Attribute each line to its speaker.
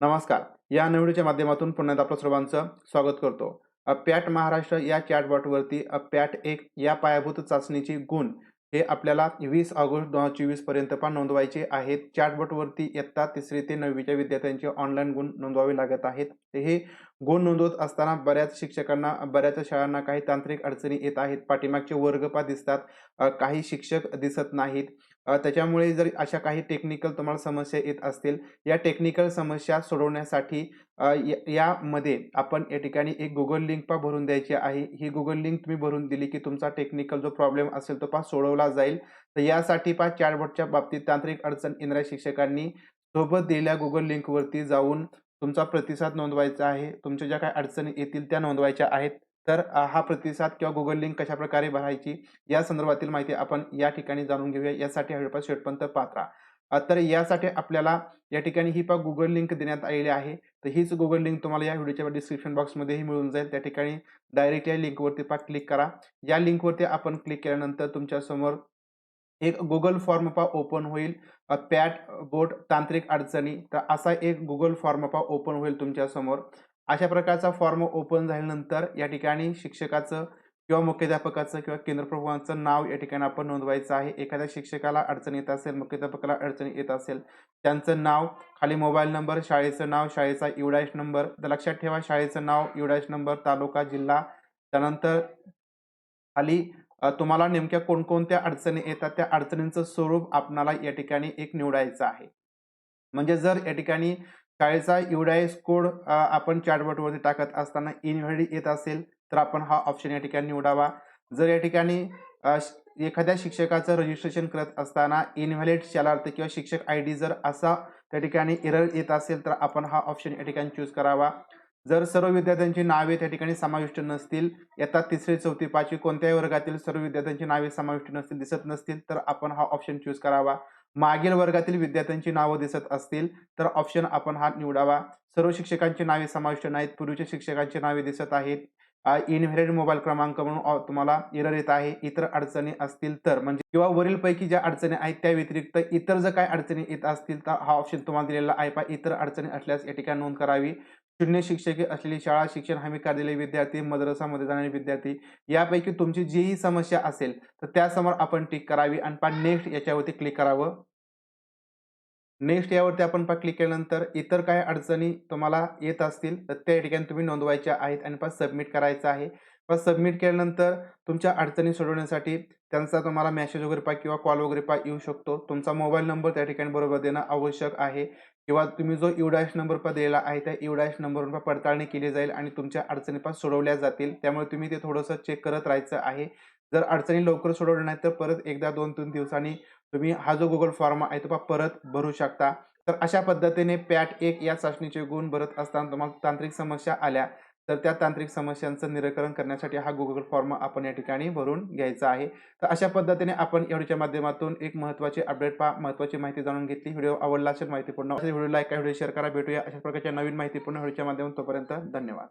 Speaker 1: नमस्कार. या निवडीच्या माध्यमातून पुन्हा आपलं सर्वांचं स्वागत करतो. पॅट महाराष्ट्र या चॅटबॉटवरती अ, पॅट एक या पायाभूत चाचणीची गुण हे आपल्याला वीस ऑगस्ट दोन हजार चोवीसपर्यंत पण नोंदवायचे आहेत. चॅटबॉटवरती इयत्ता तिसरी ते नववीच्या विद्यार्थ्यांचे ऑनलाईन गुण नोंदवावे लागत आहेत. हे गुण नोंदवत असताना बऱ्याच शिक्षकांना बऱ्याच शाळांना काही तांत्रिक अडचणी येत आहेत. पाठीमागचे वर्गपा दिसतात. काही शिक्षक दिसत नाहीत. त्याच्यामुळे जर अशा काही टेक्निकल तुम्हाला समस्या येत असतील या टेक्निकल समस्या सोडवण्यासाठी यामध्ये आपण या ठिकाणी एक गुगल लिंक पा भरून द्यायची आहे. ही गुगल लिंक तुम्ही भरून दिली की तुमचा टेक्निकल जो प्रॉब्लेम असेल तो पा सोडवला जाईल. तर यासाठी पा चॅटबॉटच्या बाबतीत तांत्रिक अडचण येणाऱ्या शिक्षकांनी सोबत दिलेल्या गुगल लिंकवरती जाऊन तुमचा प्रतिसाद नोंदवायचा आहे. तुमच्या ज्या काही अडचणी येतील त्या नोंदवायच्या आहेत. तर हा प्रतिसाद किंवा गुगल लिंक कशा प्रकारे भरायची या संदर्भातील माहिती आपण या ठिकाणी जाणून घेऊया. यासाठी हळपा शेटपंत पात्रा. तर यासाठी आपल्याला या ठिकाणी ही पा गुगल लिंक देण्यात आलेली आहे. तर हीच गुगल लिंक तुम्हाला या व्हिडिओच्या डिस्क्रिप्शन बॉक्समध्येही मिळून जाईल. त्या ठिकाणी डायरेक्ट या लिंकवरती पा क्लिक करा. या लिंकवरती आपण क्लिक केल्यानंतर तुमच्यासमोर एक गुगल फॉर्म पा ओपन होईल. पॅट बोट तांत्रिक अडचणी. तर असा एक गुगल फॉर्म पा ओपन होईल तुमच्यासमोर अशा प्रकारचा फॉर्म ओपन झाल्यानंतर या ठिकाणी शिक्षकाचं किंवा मुख्याध्यापकाचं किंवा केंद्रप्रमुखांचं नाव या ठिकाणी आपण नोंदवायचं आहे. एखाद्या शिक्षकाला अडचण येत असेल मुख्याध्यापकाला अडचण येत असेल त्यांचं नाव खाली मोबाईल नंबर शाळेचं नाव शाळेचा युडायश नंबर तर लक्षात ठेवा शाळेचं नाव युडायश नंबर तालुका जिल्हा त्यानंतर खाली तुम्हाला नेमक्या कोणकोणत्या अडचणी येतात त्या अडचणींचं स्वरूप आपणाला या ठिकाणी एक निवडायचं आहे. म्हणजे जर या ठिकाणी शाळेचा युडायस कोड आपण चॅटबॉटवरती टाकत असताना इनव्हॅलिड येत असेल तर आपण हा ऑप्शन या ठिकाणी निवडावा. जर या ठिकाणी श- एखाद्या शिक्षकाचं रजिस्ट्रेशन करत असताना इनव्हॅलिड शालार्थ किंवा शिक्षक आय डी जर असा त्या ठिकाणी एरर येत असेल तर आपण हा ऑप्शन या ठिकाणी चूज करावा. जर सर्व विद्यार्थ्यांची नावे त्या ठिकाणी समाविष्ट नसतील येतात तिसरी चौथी पाचवी कोणत्याही वर्गातील सर्व विद्यार्थ्यांची नावे समाविष्ट नसतील दिसत नसतील तर आपण हा ऑप्शन चूज करावा. मागील वर्गातील विद्यार्थ्यांची नावं दिसत असतील तर ऑप्शन आपण हा निवडावा. सर्व शिक्षकांची नावे समाविष्ट नाहीत पूर्वीच्या शिक्षकांची नावे दिसत आहेत. इनव्हेरिड मोबाईल क्रमांक म्हणून तुम्हाला एरर येत आहे इतर अडचणी असतील तर म्हणजे किंवा वरीलपैकी ज्या अडचणी आहेत त्या व्यतिरिक्त इतर जर काय अडचणी येत असतील तर हा ऑप्शन तुम्हाला दिलेला आहे. पा इतर अडचणी असल्यास या ठिकाणी नोंद करावी. शून्य शिक्षके असलेली शाळा शिक्षण हमी काढलेले विद्यार्थी मद्रसामध्ये जाणारे विद्यार्थी यापैकी तुमची जीही समस्या असेल तर त्यासमोर आपण टिक करावी आणि पा नेक्स्ट याच्यावरती क्लिक करावं. नेक्स्ट यावरती आपण पा क्लिक केल्यानंतर इतर काही अडचणी तुम्हाला येत असतील तर त्या ठिकाणी तुम्ही नोंदवायच्या आहेत आणि पा सबमिट करायचं आहे. पा सबमिट केल्यानंतर तुमच्या अडचणी सोडवण्यासाठी त्यांचा तुम्हाला मेसेज वगैरे पा किंवा कॉल वगैरे पा येऊ शकतो. तुमचा मोबाईल नंबर त्या ठिकाणी बरोबर देणं आवश्यक आहे. किंवा तुम्ही जो युडॅश नंबर पा दिलेला आहे त्या युडॅश नंबरवर पडताळणी केली जाईल आणि तुमच्या अडचणीपा सोडवल्या जातील. त्यामुळे तुम्ही ते थोडंसं चेक करत राहायचं आहे. जर अडचणी लवकर सोडवल्या नाही तर परत एकदा दोन तीन दिवसांनी तुम्ही हा जो गुगल फॉर्म आहे तो पा परत भरू शकता. तर अशा पद्धतीने पॅट एक या चाचणीचे गुण भरत असताना तुम्हाला तांत्रिक समस्या आल्या. तर त्या तांत्रिक समस्यांचं निराकरण करण्यासाठी हा गुगल फॉर्म आपण या ठिकाणी भरून घ्यायचा आहे. तर अशा पद्धतीने आपण एवढीच्या माध्यमातून एक महत्त्वाचे अपडेट पहा महत्त्वाची माहिती जाणून घेतली. व्हिडिओ आवडला असेल माहितीपूर्ण व्हिडिओ लाईक करा व्हिडिओ शेअर करा. भेटूया अशा प्रकारच्या नवीन माहितीपूर्ण व्हिडिओच्या माध्यमातून. तोपर्यंत धन्यवाद.